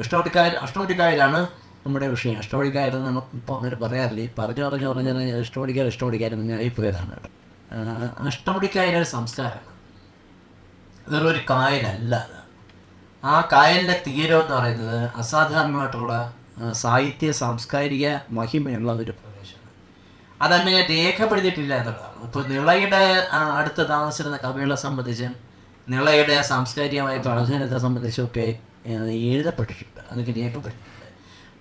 ഇഷ്ടപടിക്കായൽ അഷ്ടപടിക്കായലാണ് നമ്മുടെ വിഷയം. അഷ്ടപടിക്കായൽ നമുക്ക് ഇപ്പോൾ അങ്ങനെ പറയാറില്ല. ഈ പറഞ്ഞു പറഞ്ഞു പറഞ്ഞാൽ ഇഷ്ടപടിക്കാർ ഇഷ്ടപടിക്കാരെന്ന് ഞാൻ പോയതാണ് അഷ്ടപടിക്കായലൊരു സംസ്കാരമാണ് വെറൊരു കായലല്ല. ആ കായലിന്റെ തീരം എന്ന് പറയുന്നത് അസാധാരണമായിട്ടുള്ള സാഹിത്യ സാംസ്കാരിക മഹിമയുള്ള ഒരു പ്രദേശമാണ്. അതങ്ങനെ രേഖപ്പെടുത്തിയിട്ടില്ല എന്നുള്ളതാണ്. ഇപ്പോൾ നിളയുടെ അടുത്ത് താമസിച്ചിരുന്ന കവികളെ സംബന്ധിച്ചും നിളയുടെ സാംസ്കാരികമായ പ്രാധാന്യത്തെ സംബന്ധിച്ചൊക്കെ എഴുതപ്പെട്ടിട്ടുണ്ട്. അതൊക്കെ രേഖപ്പെടുത്തിയിട്ടുണ്ട്.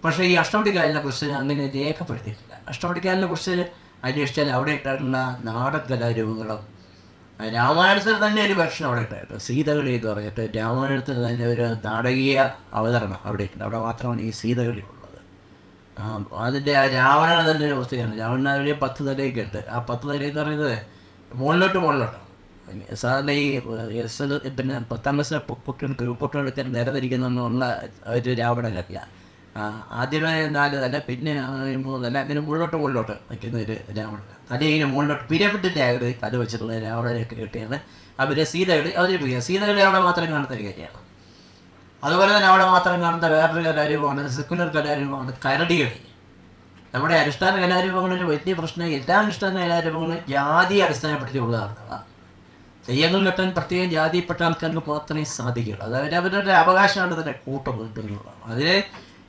പക്ഷേ ഈ അഷ്ടമടിക്കാലിനെ കുറിച്ച് അങ്ങനെ രേഖപ്പെടുത്തിയിട്ടില്ല. അഷ്ടമടിക്കാലിനെ കുറിച്ച് അന്വേഷിച്ചാൽ അവിടെ ഇട്ടിട്ടുള്ള നാടൻ കലാരൂപങ്ങളും രാമായണത്തിൽ തന്നെ ഒരു ഭക്ഷണം അവിടെ ഉണ്ടായിരുന്നു സീതകളി എന്ന് പറഞ്ഞിട്ട് രാമായണത്തിൽ തന്നെ ഒരു നാടകീയ അവതരണം അവിടെ ഉണ്ട് അവിടെ മാത്രമാണ് ഈ സീതകളി ഉള്ളത്. അതിന്റെ ആ രാവണ തന്നെ ഒരു അവസ്ഥയാണ്. രാവണ പത്ത് തലയൊക്കെ ഉണ്ട്. ആ പത്ത് തലയെന്ന് പറയുന്നത് മുകളിലോട്ട് മുകളിലോട്ടാണ്. സാധാരണ ഈ എസ് പിന്നെ പത്താം ക്ലാസ്സിലെ കുട്ടികൾക്ക് പൊട്ടെടുക്കാൻ നിരതിരിക്കുന്നുള്ള ഒരു രാവണ ആ, ആദ്യമായ നാല് തല പിന്നെ മൂന്ന് തല അങ്ങനെ മുകളിലോട്ട് മുകളിലോട്ട് നിൽക്കുന്ന ഒരു രാവണൻ. അത് ഇങ്ങനെ മുകളിലോട്ട് പിരമിഡിന്റെ ആകൃതി തല വെച്ചിട്ടുള്ള രാവണനൊക്കെ കിട്ടിയാണ്. അവരെ സീതകളി അവതരിപ്പിക്കുക. സീതകളി അവിടെ മാത്രം കാണുന്ന ഒരു കാര്യമാണ്. അതുപോലെ തന്നെ അവിടെ മാത്രം കാണുന്ന വേറൊരു കലാരൂപമാണ് സെക്കുലർ കലാരൂപമാണ് കരടികളി. നമ്മുടെ അനുഷ്ഠാന കലാരൂപങ്ങളിൽ വലിയ പ്രശ്നം എല്ലാ അനുഷ്ഠാന കലാരൂപങ്ങളും ജാതി അടിസ്ഥാനപ്പെടുത്തിയുള്ളതാണ്. തെയ്യങ്ങൾ കെട്ടാൻ പ്രത്യേകം ജാതിയിൽപ്പെട്ട ആൾക്കാർക്ക് മാത്രമേ സാധിക്കുള്ളൂ അത് അവരുടെ അവകാശമാണ് തന്നെ കൂട്ടം എന്നുള്ളതാണ് അതിനെ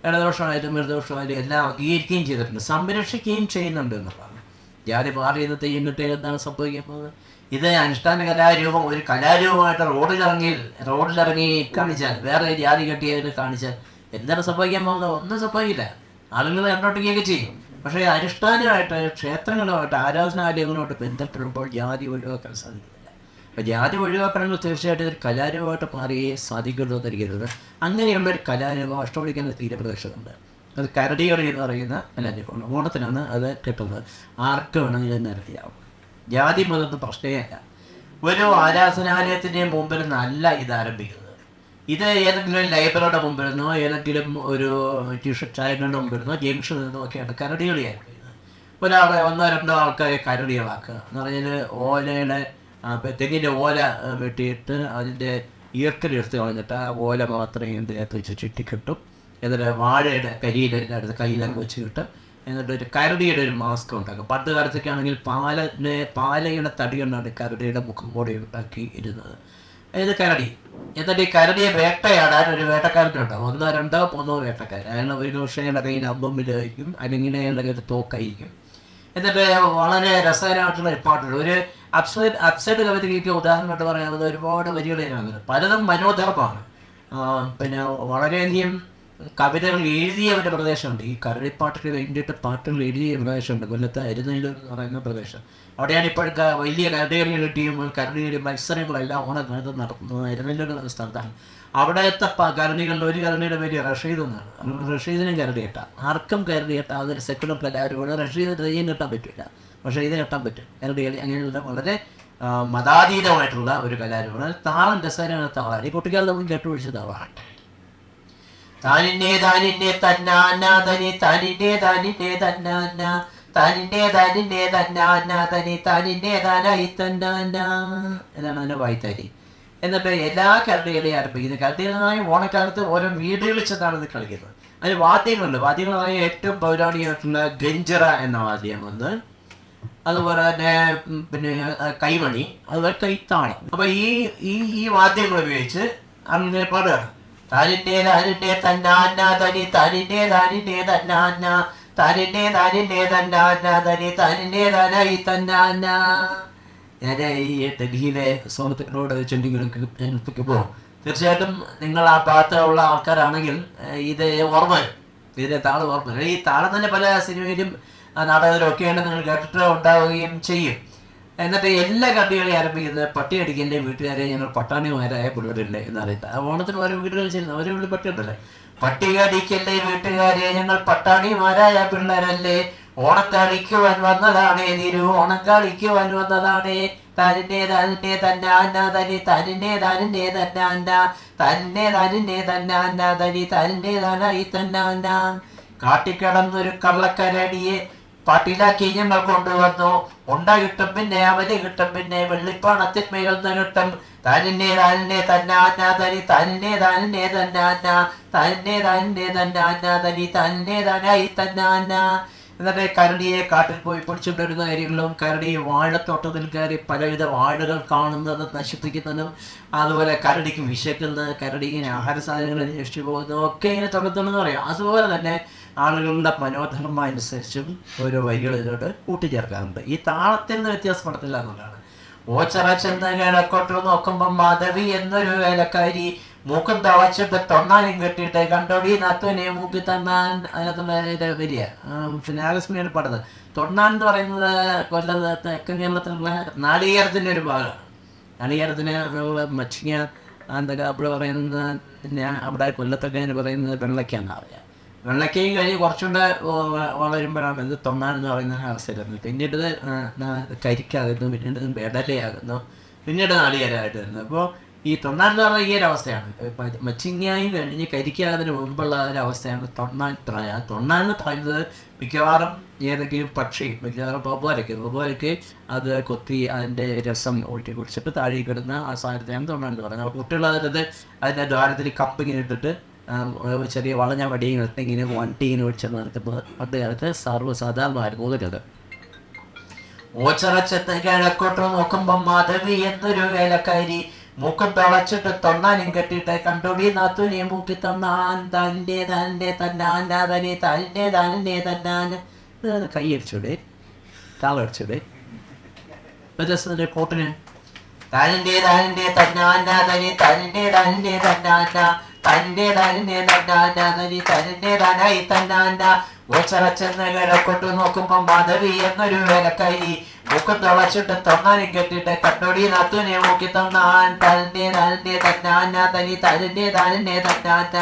ഇടദോഷമായാലും മൃദോഷമായാലും എല്ലാം അംഗീകരിക്കുകയും ചെയ്തിട്ടുണ്ട്. സംരക്ഷിക്കുകയും ചെയ്യുന്നുണ്ട് എന്നുള്ളതാണ്. ജാതി മാറി ഇന്നത്തെ ഇന്നത്തെ എന്താണ് എന്താണ് സംഭവിക്കുന്നത്? ഇത് അനുഷ്ഠാന കലാരൂപം ഒരു കലാരൂപമായിട്ട് റോഡിലിറങ്ങി റോഡിലിറങ്ങി കാണിച്ചാൽ വേറെ ജാതി കെട്ടിയവർ കാണിച്ചാൽ എന്താണ് സംഭവിക്കാൻ പോകുന്നത്? ഒന്നും സംഭവിക്കില്ല. ആളുകൾ കണ്ടോട്ടിക്കുകയൊക്കെ ചെയ്യും. പക്ഷേ അനുഷ്ഠാനമായിട്ട് ക്ഷേത്രങ്ങളുമായിട്ട് ആരാധനാലയങ്ങളുമായിട്ട് ബന്ധപ്പെടുമ്പോൾ ജാതി ഒഴിവാക്കാൻ സാധിക്കും ജാതി ഒഴിവാക്കണമെങ്കിൽ തീർച്ചയായിട്ടും ഒരു കലാരൂപമായിട്ട് മാറിയേ സാധിക്കുള്ളൂ എന്നിരിക്കരുത് അങ്ങനെയുള്ള ഒരു കലാരൂപം അഷ്ടമിക്കുന്ന തീരപ്രദേശമുണ്ട് അത് കരടികളി എന്ന് പറയുന്ന കലാരൂപമാണ്. ഓണത്തിനാണ് അത് കിട്ടുന്നത്. ആർക്ക് വേണമെങ്കിലും നടത്തിയാവും. ജാതി മതം പ്രശ്നമല്ല ഒരു ആരാധനാലയത്തിന്റെ മുമ്പിൽ നല്ല ഇത് ആരംഭിക്കുന്നത്. ഇത് ഏതെങ്കിലും ലൈബ്രറിയുടെ മുമ്പിൽ നിന്നോ ഏതെങ്കിലും ഒരു ട്യൂഷൻ ചായങ്ങളുടെ മുമ്പിൽ നിന്നോ ജംഗ്ഷനിൽ നിന്നോ ഒക്കെയാണ് കരടികളി ആരംഭിക്കുന്നത്. ഒരാളെ ഒന്നോ രണ്ടോ ആൾക്കാരെ കരടികളാക്കുക എന്ന് പറഞ്ഞാൽ ഓലയുടെ തെങ്ങിന്റെ ഓല വെട്ടിയിട്ട് അതിന്റെ ഈർക്കലെടുത്ത് കളഞ്ഞിട്ട് ആ ഓല മാത്രമേ ഇതിനകത്ത് വെച്ച് ചുറ്റിക്കിട്ടും എന്നിട്ട് വാഴയുടെ കരിയിലെ അടുത്ത് കയ്യിലൊക്കെ കിട്ടും എന്നിട്ട് ഒരു കരടിയുടെ ഒരു മാസ്ക് ഉണ്ടാക്കും. പണ്ട് കാലത്തൊക്കെ ആണെങ്കിൽ പാലിനെ പാലയുടെ തടി കൊണ്ടാണ് കരടിയുടെ മുഖം കൂടി ഉണ്ടാക്കി ഇരുന്നത് ഇത് കരടി? എന്നിട്ട് ഈ കരടിയെ വേട്ടയാടാൻ ഒരു വേട്ടക്കാരനുണ്ടാവും ഒന്നോ രണ്ടോ മൂന്നോ വേട്ടക്കാരൻ അയാൾ ഒരു പക്ഷേ കയ്യിൽ അമ്പമ്പിലായിരിക്കും അല്ലെങ്കിൽ എന്തെങ്കിലും തോക്കായിരിക്കും. എന്നിട്ട് വളരെ രസകരമായിട്ടുള്ള ഒരു പാട്ടുണ്ട്. ഒരു അപ്സൈഡ് അപ്സൈഡ് കവിതയ്ക്ക് ഉദാഹരണമായിട്ട് പറയാവുന്നത് ഒരുപാട് വരികളാണ് പലതും മനോധർമ്മമാണ് പിന്നെ വളരെയധികം കവിതകൾ എഴുതിയ ഒരു പ്രദേശമുണ്ട്. ഈ കരടിപ്പാട്ടിന് വേണ്ടിയിട്ട് പാട്ടുകൾ എഴുതിയ പ്രദേശമുണ്ട്. കൊല്ലത്ത് അരുന്നയിലൂർ എന്ന് പറയുന്ന പ്രദേശം. അവിടെയാണ് ഇപ്പോഴത്തെ വലിയ കരടികളിയുടെ ടീമുകൾ കരടികളിൽ മത്സരങ്ങളെല്ലാം ഓണക്കാലത്ത് നടത്തുന്നത്. അരുന്നയിലൂർ സ്ഥലത്താണ്. അവിടത്തെ കരടികളുടെ ഒരു കരടിയുടെ പേര് റഷീദ് എന്നാണ്. റഷീദിനും കരടി ആർക്കും കരടി കെട്ടാം അതൊരു സെക്കുലർ കലാരൂപമാണ്. റഷീദ് തെയ്യം കിട്ടാൻ പറ്റില്ല. പക്ഷേ ഇത് കെട്ടാൻ പറ്റും. കളി അങ്ങനെയുള്ള വളരെ മതാതീതമായിട്ടുള്ള ഒരു കലാരൂപമാണ് താളം രസകരമായ താളാണ്. ഈ കുട്ടിക്കാലത്ത് നമ്മൾ കേട്ടുപിടിച്ച താളാണ്. താനിന്നെ താനിന്നെ തന്നാന തനി താനിന്നെ താനിന്നെ തന്നാന താനിന്നെ താനിന്നെ തന്നാന തനി താനിന്നെ താനായി തന്നാന എന്നാണ് അതിന്റെ വായ്ത്താരി. എന്നിട്ട് എല്ലാ കരടികളെയും ആരംഭിക്കുന്നത് കരടികളായ ഓണക്കാലത്ത് ഓരോ വീടുകളിൽ ഇത് കളിക്കുന്നത്. അതിന് വാദ്യങ്ങളുണ്ട്. വാദ്യങ്ങളായ ഏറ്റവും പൗരാണികമായിട്ടുള്ള ഗഞ്ചറ എന്ന വാദ്യം ഒന്ന് അതുപോലെ തന്നെ പിന്നെ കൈമണി അതുപോലെ കൈത്താളം അപ്പൊ ഈ ഈ ഈ വാദ്യങ്ങൾ ഉപയോഗിച്ച് അങ്ങനെ പാടുകയാണ് താനിന്റെ താനിന്റെ തന്നാന്ന തനി താനിന്റെ താനിന്റെ തന്നാന്ന. താനിന്റെ താനിന്റെ തന്നാന്ന തനി താനിന്റെ താനായി തന്നാന്ന. ഞാൻ ഈ ഡൽഹിയിലെ സുഹൃത്തുക്കളോട് ചെണ്ടിങ്ങനെ ഏൽപ്പിക്കുമ്പോൾ തീർച്ചയായിട്ടും നിങ്ങൾ ആ ഭാഗത്തുള്ള ആൾക്കാരാണെങ്കിൽ ഇത് ഓർമ്മ ഇതിന്റെ താളം ഓർമ്മ ഈ താളം തന്നെ പല സിനിമയിലും ആ, നാടകത്തിലും ഒക്കെയാണ് നിങ്ങൾ കേട്ടിട്ട് ഉണ്ടാവുകയും ചെയ്യും. എന്നിട്ട് എല്ലാ കട്ടികളും ആരംഭിക്കുന്നത് പട്ടിയടിക്കന്റെ വീട്ടുകാരെ ഞങ്ങൾ പട്ടാണിമാരായ പുള്ളിവരുണ്ട് എന്നറിയട്ടെ. ആ ഓണത്തിന് ഓരോ വീടുകളിൽ ചെയ്യുന്നത് അവരെ വീട്ടിൽ പട്ടിയുണ്ടല്ലേ പട്ടികടിക്കല്ലേ വീട്ടുകാരെ ഞങ്ങൾ പട്ടാണിമാരായ പിള്ളേരല്ലേ? ഓണക്കളിക്കുവാൻ വന്നതാണേ തിരു ഓണക്കളിക്കുവാൻ വന്നതാണേ. തന്നെ തന്നെ തന്നാന്ന തനി തന്നെ തന്നെ തന്നാന്ന തന്നെ തന്നെ തന്നാന്ന തനി തന്നെ തനായി തന്നാന്ന കാട്ടിക്കടന്നൊരു കള്ളക്കരടിയെ പാട്ടിലാക്കി ഞങ്ങൾ കൊണ്ടുവന്നു. ഉണ്ട കിട്ടും പിന്നെ അവർ കിട്ടും പിന്നെ വെള്ളിപ്പാണത്തിന്മേൽന്ന് കിട്ടും. തന്നെ തന്നെ തന്നെ തനി തന്നെ തന്നെ തന്നാന തന്നെ. തന്നെ തന്നെ തനി തന്നെ തനായി തന്നാന എന്നിട്ട് കരടിയെ കാട്ടിൽ പോയി പിടിച്ചുകൊണ്ടിരുന്ന കാര്യങ്ങളും കരടി വാഴത്തോട്ടത്തിൽ കയറി പലവിധ വാഴകൾ കാണുന്നത് നശിപ്പിക്കുന്നതും അതുപോലെ കരടിക്ക് വിശക്കുന്നത് കരടി ഇങ്ങനെ ആഹാര സാധനങ്ങൾ അന്വേഷിച്ചു പോകുന്നതും ഒക്കെ ഇങ്ങനെ തുടർത്തുണ്ടെന്ന് പറയാം. അതുപോലെ തന്നെ ആളുകളുടെ മനോധർമ്മം അനുസരിച്ചും ഓരോ വരികൾ ഇതിലോട്ട് കൂട്ടിച്ചേർക്കാറുണ്ട്. ഈ താളത്തിൽ നിന്ന് വ്യത്യാസപ്പെടത്തില്ല എന്നുള്ളതാണ്. ഓച്ചറ ചെന്ന് കിഴക്കോട്ട് നോക്കുമ്പോൾ മാധവി എന്നൊരു വേലക്കാരി മൂക്കും തവച്ചിട്ട് തൊണ്ണാനും കെട്ടിയിട്ട് കണ്ടോടി നത്തുവിനെ മൂക്കി തന്നാൻ അതിനകത്തുള്ള ഇത് വരിക. പിന്നെ ആകസ്മിയാണ് പടത് തൊണ്ണാൻ എന്ന് പറയുന്നത് കൊല്ലത്ത് തെക്കൻ കേരളത്തിലുള്ള നാളികേരത്തിന്റെ ഒരു ഭാഗമാണ് നാളികേരത്തിന് മച്ചിങ്ങ എന്തൊക്കെ അവിടെ പറയുന്നത് പിന്നെ അവിടെ കൊല്ലത്തൊക്കെ ഞാൻ പറയുന്നത് വെള്ളയ്ക്കാന്ന് പറയാം വെള്ളയ്ക്കയും കഴിഞ്ഞ് കുറച്ചുകൂടെ വളരുമ്പോഴാണ് ഇത് തൊണ്ണാൻ എന്ന് പറയുന്ന അവസ്ഥയിലായിരുന്നു പിന്നീട് കരിക്കാകുന്നു പിന്നീട് ഇത് ബെഡലയാകുന്നു പിന്നീട് നാളികേരമായിട്ട് വരുന്നു അപ്പോൾ ഈ തൊണ്ണാൻ എന്ന് പറഞ്ഞാൽ ഈ ഒരു അവസ്ഥയാണ്. മച്ചിങ്ങായി കഴിഞ്ഞ് കരിക്കാതിന് മുമ്പുള്ള ഒരു അവസ്ഥയാണ് തൊണ്ണാൻ ത്രയ. തൊണ്ണാൻ എന്ന് പറയുന്നത് മിക്കവാറും ഏതെങ്കിലും പക്ഷി മിക്കവാറും ബൊബോലയ്ക്ക്. ബൊബോലയ്ക്ക് അത് കൊത്തി അതിന്റെ രസം ഓട്ടി കുടിച്ചിട്ട് താഴെ കിടന്ന ആ സാധനത്തെയാണ് തൊണ്ണാൻ എന്ന് പറയുന്നത് കുട്ടികളത് അതിന്റെ ദ്വാരത്തിൽ കപ്പ് ഇങ്ങനെ ഇട്ടിട്ട് ചെറിയ വളഞ്ഞ വടിയും ഇട്ട് ഇങ്ങനെ വണ്ടി ഇങ്ങനെ ഒഴിച്ച് നടത്തുമ്പോൾ പണ്ട് കാലത്ത് സർവസാധാരണമായിരുന്നു ഊതരുത് ഓച്ചറച്ചത്തെ കിഴക്കോട്ട് നോക്കുമ്പം മാധവി എന്നൊരു വേലക്കാരി മൂക്കം തളച്ചിട്ട് കെട്ടിട്ട് കെട്ടിയിട്ട് കണ്ടോടി നാത്തുനെ മൂക്കി തന്നാൻ തന്റെ തന്റെ തന്നാൻ തനി തന്റെ തന്നെ തന്നാൻ. കൈയടിച്ചൂടെ താളടിച്ചൂടെ വ്യത്യസ്തന്റെ കോട്ടിന് തന്റെ തന്റെ തന്നാൻ തനി തന്റെ തന്നെ തന്നാന തന്റെ തന്നെ തന്നാന തനി തന്റെ തനായി തന്നാന ഓച്ചറച്ചെന്ന് കിഴക്കോട്ട് നോക്കുമ്പോ മാധവി എന്നൊരു വേലക്കാരി മൂക്കം തുളച്ചിട്ട് തൊണ്ണാനും കെട്ടിട്ട് കട്ടോടി നത്തുനെ മൂക്കി തന്നാൻ തന്നെ തന്നെ തന്നാന തനി തന്നെ തന്നെ തന്നാന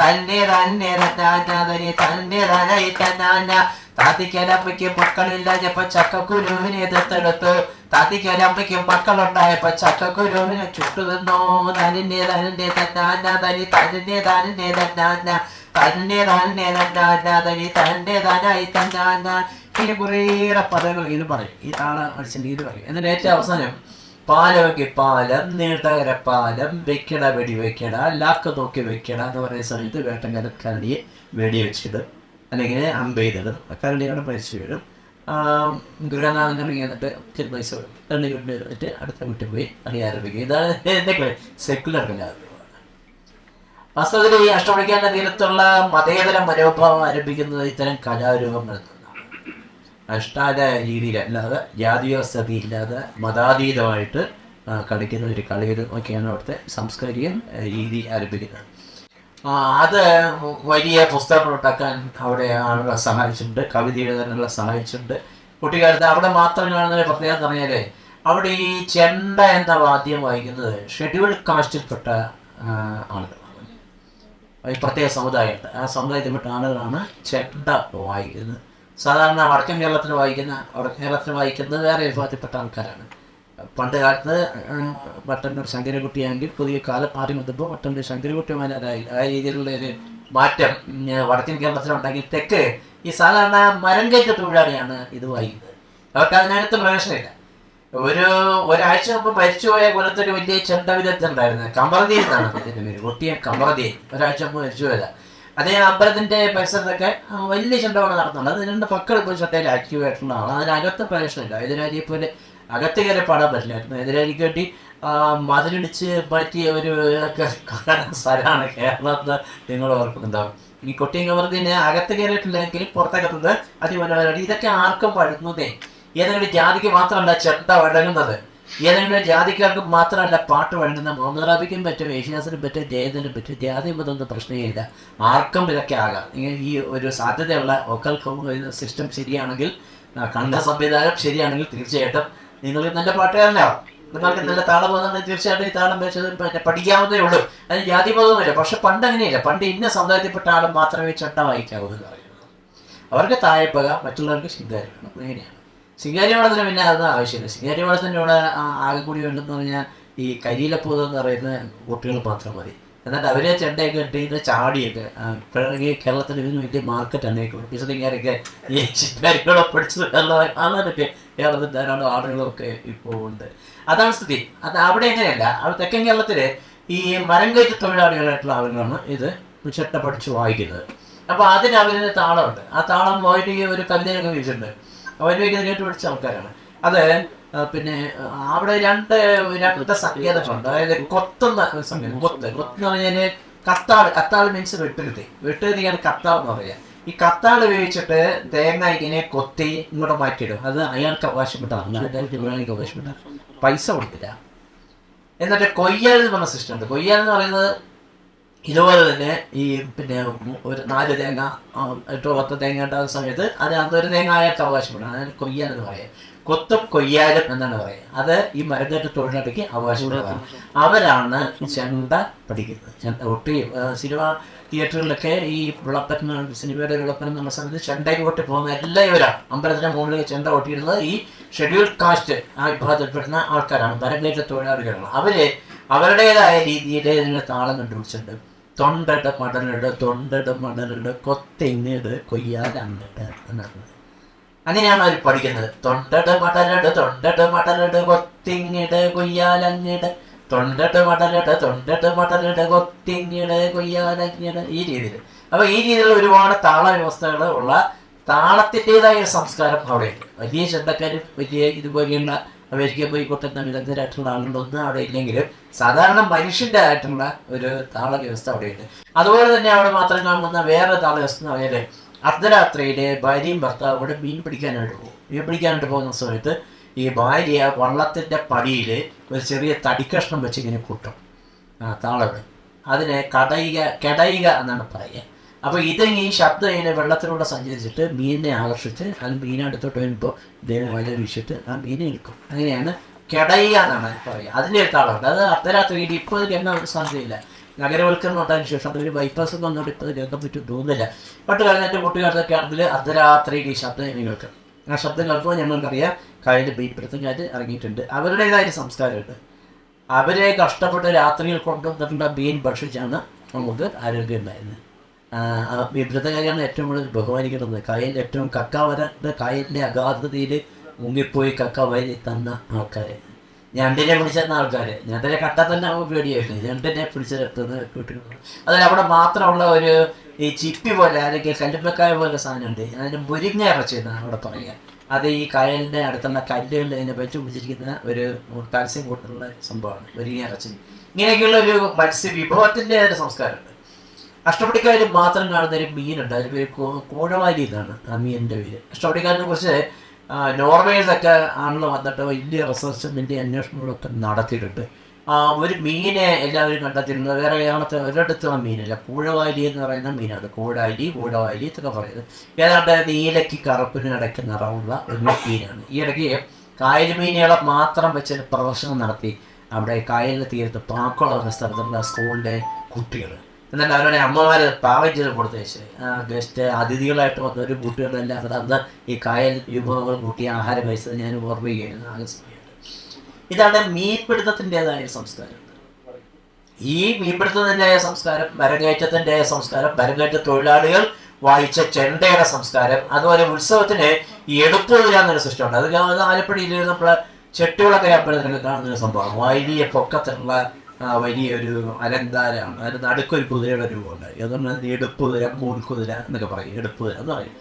തന്നെ തന്നെ തന്നാന തനി തന്റെ തനായി തന്നാന താത്തിക്കലമ്മയ്ക്ക് മക്കളില്ലാഞ്ഞപ്പോ ചക്കക്കുരുവിനെ ദത്തെടുത്തു. താത്തിക്കലമ്മയ്ക്ക് മക്കളുണ്ടായപ്പോ ചക്കക്കുരുവിനെ ചുട്ടു നിന്നോ തനിന്റെ തനിന്റെ തന്നാന തനി തന്നെ തന്നെ തന്നാന തന്നെ തന്നെ തന്നാന തനി തന്നെ തനായി തന്നാന ഇങ്ങനെ കുറേയേറെ പദങ്ങൾ ഇത് പറയും. താള മത്സ്യം ഇത് പറയും. എന്നിട്ട് ഏറ്റവും അവസാനം പാലമൊക്കെ പാലം നീട്ടകര പാലം വെക്കട വെടി വെക്കട ലാക്ക് നോക്കി വെക്കട എന്ന് പറയുന്ന സമയത്ത് വേട്ടക്കാരൻ കരടിയെ വെടി വെച്ചിടും അല്ലെങ്കിൽ അമ്പെയ്തിടും കരടിയാണ് മരിച്ചു വരും ഗുരുനാഥൻ ഇറങ്ങി എന്നിട്ട് ഇച്ചിരി പൈസ രണ്ട് വീട്ടിൽ എന്നിട്ട് അടുത്ത വീട്ടിൽ പോയി ആരംഭിക്കും. ഇതാണ് എന്തൊക്കെ സെക്കുലർ കലാപം. വാസ്തവത്തിൽ ഈ അഷ്ടമണിക്കാന്റെ തീരത്തുള്ള മതേതര മനോഭാവം ആരംഭിക്കുന്നത് ഇത്തരം കലാരൂപങ്ങളിൽ നിന്നാണ് രീതിയിൽ രീതിയിലല്ലാതെ ജാതി വ്യവസ്ഥ ഇല്ലാതെ മതാതീതമായിട്ട് കളിക്കുന്ന ഒരു കളിയൊക്കെയാണ് അവിടുത്തെ സാംസ്കാരിക രീതി ആരംഭിക്കുന്നത്. അത് വലിയ പുസ്തകങ്ങൾ ഉണ്ടാക്കാൻ അവിടെ ആളുകളെ സഹായിച്ചിട്ടുണ്ട് കവിത എഴുതാനുള്ള സഹായിച്ചിട്ടുണ്ട്. കുട്ടിക്കാലത്ത് അവിടെ മാത്രം കാണുന്ന പ്രത്യേകം പറഞ്ഞാൽ അവിടെ ഈ ചെണ്ട എന്ന വാദ്യം വായിക്കുന്നത് ഷെഡ്യൂൾ കാസ്റ്റിൽപ്പെട്ട ആളുകളാണ്. പ്രത്യേക സമുദായമുണ്ട് ആ സമുദായത്തിൽപ്പെട്ട ആളുകളാണ് ചെണ്ട വായിക്കുന്നത്. സാധാരണ വടക്കൻ കേരളത്തിന് വായിക്കുന്ന വടക്കൻ കേരളത്തിന് വായിക്കുന്നത് വേറെ വിഭാഗത്തിൽപ്പെട്ട ആൾക്കാരാണ്. പണ്ട് കാലത്ത് വട്ടന്നൂർ ശങ്കരകുട്ടിയാണെങ്കിൽ പുതിയ കാലം മാറി വന്നപ്പോൾ വട്ടന്നൂർ ശങ്കരകുട്ടിമാരായി ആ രീതിയിലുള്ള ഒരു മാറ്റം വടക്കൻ കേരളത്തിലുണ്ടെങ്കിൽ തെക്ക് ഈ സാധാരണ മരം കയറ്റ തൊഴിലാളിയാണ് ഇത് വായിക്കുന്നത്. അവർക്ക് അതിനകത്ത് പ്രവേശനമില്ല. ഒരു ഒരാഴ്ച മുമ്പ് മരിച്ചുപോയ കുലത്തൊരു വലിയ ചെണ്ട വിദഗ്ധനുണ്ടായിരുന്നു കമറതി എന്നാണ് ഇതിന്റെ പേര്. ഒട്ടിയ കമറതി ഒരാഴ്ച മുമ്പ് മരിച്ചുപോയതാ. അദ്ദേഹം അമ്പലത്തിന്റെ പരിസരത്തൊക്കെ വലിയ ചെണ്ടമാണ് നടത്തുന്നത്. അത് രണ്ട് പക്കൾ ഇപ്പോൾ ചെണ്ടയിൽ ആക്റ്റീവ് ആയിട്ടുള്ള ആളാണ്. അതിനകത്ത് എതിരാളിയെ പോലെ അകത്ത് കയറി പാടാൻ പറ്റില്ലായിരുന്നു എതിരാളിക്ക് വേണ്ടി മതിലിടിച്ച് പറ്റിയ ഒരു സ്ഥലമാണ് കേരളത്തിൽ നിങ്ങൾ ഓർക്കുന്നുണ്ടാവും. ഈ കൊട്ടിയും കമർദിനെ അകത്ത് കയറിയിട്ടില്ലെങ്കിൽ പുറത്തകത്തുന്നത് അതിമനോഹരമാണ് ഇതൊക്കെ ആർക്കും പഴുന്നതേ ഏതെങ്കിലും ജാതിക്ക് മാത്രമല്ല ചെണ്ട വഴങ്ങുന്നത്. ഏതെങ്കിലും ജാതിക്കാർക്ക് മാത്രമല്ല പാട്ട് വഴങ്ങുന്ന മുഹമ്മദ് റാബിക്കും പറ്റും യേശുദാസിനും പറ്റും ജയതിനും പറ്റും ജാതി മതമൊന്നും പ്രശ്നമില്ല. ആർക്കും ഇതൊക്കെ ആകാം. ഇങ്ങനെ ഈ ഒരു സാധ്യതയുള്ള ഒക്കൽ സിസ്റ്റം ശരിയാണെങ്കിൽ കണ്ട സംവിധാനം ശരിയാണെങ്കിൽ തീർച്ചയായിട്ടും നിങ്ങൾ നല്ല പാട്ടുകാരനാവും. നിങ്ങൾക്ക് നല്ല താളം പോകുന്നുണ്ടെങ്കിൽ തീർച്ചയായിട്ടും ഈ താളം വെച്ചത് പഠിക്കാവുന്നതേ ഉള്ളൂ. അതിന് ജാതി ബോധമൊന്നുമില്ല പക്ഷെ പണ്ട് അങ്ങനെയില്ല. പണ്ട് ഇന്ന സമുദായത്തിൽപ്പെട്ട ആളും മാത്രമേ ചട്ട വായിക്കാവൂ എന്ന് പറയുന്നത്. അവർക്ക് താഴെപ്പക മറ്റുള്ളവർക്ക് ശിങ്കാരി ഇങ്ങനെയാണ് ശിങ്കാരി വളത്തിന് പിന്നെ അത് ആവശ്യമില്ല. സിംഗാരി വളത്തിന്റെ ഇവിടെ ആകെ കൂടി വേണ്ടെന്ന് പറഞ്ഞാൽ ഈ കരിയിലപ്പൂത് എന്ന് പറയുന്ന കുട്ടികൾ മാത്രം മതി. എന്നിട്ട് അവരെ ചെണ്ടയൊക്കെ ഇട്ടിട്ട് ചാടിയൊക്കെ ഇപ്പോഴാണെങ്കിൽ കേരളത്തിൽ ഇതിന് വലിയ മാർക്കറ്റ് തന്നെ വിശദിക്കാരൊക്കെ ഈ ചിത്രങ്ങളെ പഠിച്ചു അങ്ങനൊക്കെ കേരളത്തിൽ ധാരാളം ആളുകളൊക്കെ ഇപ്പോൾ ഉണ്ട്. അതാണ് സ്ഥിതി. അത് അവിടെ എങ്ങനെയല്ല അവിടെ തെക്കൻ കേരളത്തിൽ ഈ മരം കയറ്റി തൊഴിലാളികളായിട്ടുള്ള ആളുകളാണ് ഇത് ചെട്ട പഠിച്ച് വായിക്കുന്നത്. അപ്പോൾ അതിന് അവരിന് താളമുണ്ട്. ആ താളം വായിട്ടി ഒരു കവിതയൊക്കെ വെച്ചിട്ടുണ്ട് അവരൊക്കെ കേട്ട് പഠിച്ച ആൾക്കാരാണ്. അത് പിന്നെ അവിടെ രണ്ട് രണ്ട് സങ്കേതങ്ങളുണ്ട്. അതായത് കൊത്തുന്ന സംഗീതം കൊത്ത്. കൊത്ത്. എന്ന് പറഞ്ഞാൽ കത്താട് കത്താട് മീൻസ് വെട്ടുകത്തി വെട്ടുകത്തിയാണ് കത്താട് എന്ന് പറയുക. ഈ കത്താട് ഉപയോഗിച്ചിട്ട് തേങ്ങ ഇങ്ങനെ കൊത്തി ഇങ്ങോട്ട് മാറ്റിയിടും. അത് അയാൾക്ക് അവകാശപ്പെട്ടതാണ് അവകാശപ്പെട്ട പൈസ കൊടുത്തില്ല. എന്നിട്ട് കൊയ്യാൽ എന്ന് പറഞ്ഞ സിസ്റ്റം ഉണ്ട്. കൊയ്യാൽ എന്ന് പറയുന്നത് ഇതുപോലെ തന്നെ ഈ പിന്നെ ഒരു നാല് തേങ്ങ എട്ടോ പത്ത് തേങ്ങ ഉണ്ടാകുന്ന സമയത്ത് അതിനകത്ത് ഒരു തേങ്ങ ആയിട്ട് അവകാശപ്പെടും. അതിന് കൊയ്യാൻ എന്ന് പറയാം. കൊത്തും കൊയ്യാലും എന്നാണ് പറയുക. അത് ഈ മരുന്നേറ്റ തൊഴിലാളിക്ക് അവകാശപ്പെടുക. അവരാണ് ചെണ്ട പഠിക്കുന്നത്. ചെണ്ട ഒട്ടി സിനിമ തിയേറ്ററുകളിലൊക്കെ ഈ വിളപ്പത്തിന് സിനിമയുടെ വിളപ്പനം എന്ന സമയത്ത് ചെണ്ടയ്ക്ക് കൊട്ടി പോകുന്ന എല്ലാവരാണ് അമ്പലത്തിന്റെ മുകളിൽ ചെണ്ട കൊട്ടിയിരുന്നത് ഈ ഷെഡ്യൂൾ കാസ്റ്റ് ആ വിഭാഗത്തിൽപ്പെടുന്ന ആൾക്കാരാണ്. മരങ്ങേറ്റ തൊഴിലാളികളാണ്. അവർ അവരുടേതായ രീതിയിൽ ഇതിന് താളം കണ്ടുപിടിച്ചിട്ടുണ്ട്. തൊണ്ടട് മടലട തൊണ്ടട മടലട കൊത്തിങ്ങിട് കൊയ്യാലണ്ടട അങ്ങനെയാണ് അവർ പഠിക്കുന്നത്. തൊണ്ടട മടലട തൊണ്ടട മടലട കൊത്തിങ്ങിട് കൊയ്യാലങ്ങിട് തൊണ്ടട മടലിട് തൊണ്ടട മടലിട് കൊത്തിങ്ങിട് കൊയ്യാലങ്ങിട് ഈ രീതിയിൽ. അപ്പൊ ഈ രീതിയിൽ ഒരുപാട് താള വ്യവസ്ഥകൾ ഉള്ള താളത്തിന്റെതായ ഒരു സംസ്കാരം അവിടെയുണ്ട്. വലിയ ചെണ്ടക്കാരും വലിയ ഇതുപോലെയുള്ള അമേരിക്ക പോയി കൊട്ടുന്ന വിദഗ്ധരായിട്ടുള്ള ആളുകളൊന്നും അവിടെ ഇല്ലെങ്കിലും സാധാരണ മനുഷ്യന്റെ ആയിട്ടുള്ള ഒരു താള വ്യവസ്ഥ അവിടെയുണ്ട്. അതുപോലെ തന്നെ അവിടെ മാത്രം കാണുന്ന വേറെ താള വ്യവസ്ഥ എന്ന് പറഞ്ഞാൽ അർദ്ധരാത്രിയിലെ ഭാര്യയും ഭർത്താവും കൂടെ മീൻ പിടിക്കാനായിട്ട് പോകും. മീൻ പിടിക്കാനായിട്ട് പോകുന്ന സമയത്ത് ഈ ഭാര്യ വള്ളത്തിന്റെ പടിയിൽ ഒരു ചെറിയ തടിക്കഷ്ണം വെച്ച് ഇങ്ങനെ കൂട്ടും. ആ താളവിടെ അതിനെ കടയിക കെടയിക എന്നാണ് പറയുക. അപ്പോൾ ഇത് ഈ ശബ്ദം ഇങ്ങനെ വെള്ളത്തിലൂടെ സഞ്ചരിച്ചിട്ട് മീനിനെ ആകർഷിച്ച് അത് മീനെ അടുത്തോട്ട് വരുമ്പോൾ ഇദ്ദേഹം വല വീശിട്ട് ആ മീനെ എടുക്കും അങ്ങനെയാണ് കിടയുക എന്നാണ് പറയുക. അതിന്റെ ഒരു അത് അർദ്ധരാത്രിയിൽ ഇപ്പോൾ കേൾക്കാൻ ഒരു സാധ്യതയില്ല. നഗരവൽക്കരണം ഉണ്ടായതിനു ശേഷം അതൊരു ബൈപ്പാസ് ഒന്നും വന്നോട്ട് ഇപ്പോൾ കേൾക്കാൻ പറ്റും തോന്നുന്നില്ല. പണ്ട് കഴിഞ്ഞിട്ട് എന്റെ അതിൽ ആണെങ്കിൽ അർദ്ധരാത്രിയിൽ ഈ ശബ്ദം ഇനി കേൾക്കും. ആ ശബ്ദം കേൾക്കുമ്പോൾ ഞങ്ങൾക്കറിയാം കായലിൽ മീൻപിടുത്തക്കാർ ഇറങ്ങിയിട്ടുണ്ട്. അവരുടേതായ സംസ്കാരമുണ്ട്. അവരെ കഷ്ടപ്പെട്ട രാത്രിയിൽ കൊണ്ടുവന്നിട്ടുള്ള മീൻ ഭക്ഷിച്ചാണ് നമുക്ക് ആരോഗ്യം ഉണ്ടായിരുന്നത്. വിഭ്രതകാരിയാണ് ഏറ്റവും കൂടുതൽ ബഹുമാനിക്കുന്നത്. കായൽ ഏറ്റവും കക്ക വരണ്ട് കായലിന്റെ അഗാധതയിൽ മുങ്ങിപ്പോയി കക്ക വരി തന്ന ആൾക്കാരെ. ഞണ്ടിനെ പിടിച്ചെന്ന ആൾക്കാർ ഞണ്ടിനെ കട്ട തന്നെ നമുക്ക് പേടിയായിരുന്നു ഞണ്ടിനെ പിടിച്ചെടുത്തത് കിട്ടുന്നത് അതിൽ അവിടെ മാത്രമുള്ള ഒരു ഈ ചിപ്പി പോലെ അല്ലെങ്കിൽ കല്ലുമ്മക്കായ പോലെ സാധനമുണ്ട്. അതിന് മുരിങ്ങ ഇറച്ചി എന്നാണ് അവിടെ പറയുക. അത് ഈ കായലിന്റെ അടുത്തുള്ള കല്ലുകളിൽ അതിനെ വെച്ച് പിടിച്ചിരിക്കുന്ന ഒരു കാൽസ്യം കൂട്ടുള്ള സംഭവമാണ് മുരിങ്ങ ഇറച്ചി. ഇങ്ങനെയൊക്കെയുള്ള ഒരു മത്സ്യ വിഭവത്തിന്റെ ഒരു സംസ്കാരമുണ്ട്. അഷ്ടപടിക്കാരിൽ മാത്രം കാണുന്ന ഒരു മീനുണ്ട് അതിന് പേര് കോഴവാലി എന്നാണ്. ആ മീനിന്റെ പേര്. അഷ്ടപടിക്കാരനെ കുറിച്ച് നോർവേയിലൊക്കെ ആണല്ലോ വന്നിട്ട് വലിയ റിസർച്ചിന്റെ അന്വേഷണങ്ങളൊക്കെ നടത്തിയിട്ടുണ്ട്. ആ, ഒരു മീനെ എല്ലാവരും കണ്ടെത്തിയിരുന്നത് വേറെ ഏതാണത്തെ ഒരിടത്തും ആ മീനല്ല. കൂഴവാലി എന്ന് പറയുന്ന മീനാണ്. കൂഴാലി കൂഴവാലി എന്നൊക്കെ പറയുന്നത്. ഏതാണ്ട് നീലയ്ക്ക് കറുപ്പിന് ഇടയ്ക്ക് നിറമുള്ള ഒരു മീനാണ്. ഈ ഇടയ്ക്ക് കായൽ മീനുകളെ മാത്രം വെച്ച് പ്രദർശനം നടത്തി. അവിടെ കായലിന്റെ തീരത്ത് പാക്കുളം എന്ന സ്ഥലത്തുള്ള സ്കൂളിന്റെ കുട്ടികൾ എന്നിട്ട് അവരുടെ അമ്മമാര് പാകം ചെയ്ത് കൊടുത്തേച്ച് ഗസ്റ്റ് അതിഥികളായിട്ട് വന്ന ഒരു കൂട്ടുകാരെല്ലാം കൂടെ അന്ന് ഈ കായൽ വിഭവങ്ങൾ കൂട്ടി ആഹാര കഴിച്ചത് ഞാൻ ഓർമ്മിക്കുകയായിരുന്നു ആ സമയത്ത് ഇതാണ് മീൻപിടുത്തത്തിന്റെതായ സംസ്കാരം. ഈ മീൻപിടുത്തത്തിന്റെതായ സംസ്കാരം മരകയറ്റത്തിന്റെ സംസ്കാരം മരകയറ്റ തൊഴിലാളികൾ വായിച്ച ചെണ്ടയുടെ സംസ്കാരം അതുപോലെ ഉത്സവത്തിന് ഈ എടുപ്പുതിര എന്നൊരു സിസ്റ്റമുണ്ട്. അത് ആലപ്പുഴയിൽ നമ്മളെ ചെട്ടികളൊക്കെ അമ്പലത്തിലൊക്കെ കാണുന്ന ഒരു സംഭവമാണ്. വലിയ പൊക്കത്തിലുള്ള വലിയൊരു അലങ്കാരമാണ്. അതിന് നടുക്കൊരു കുതിരയുടെ രൂപമുണ്ട് അതുകൊണ്ട് എടുപ്പുതിര കുതിര എന്നൊക്കെ പറയും. എടുപ്പുതിര എന്ന് പറയും.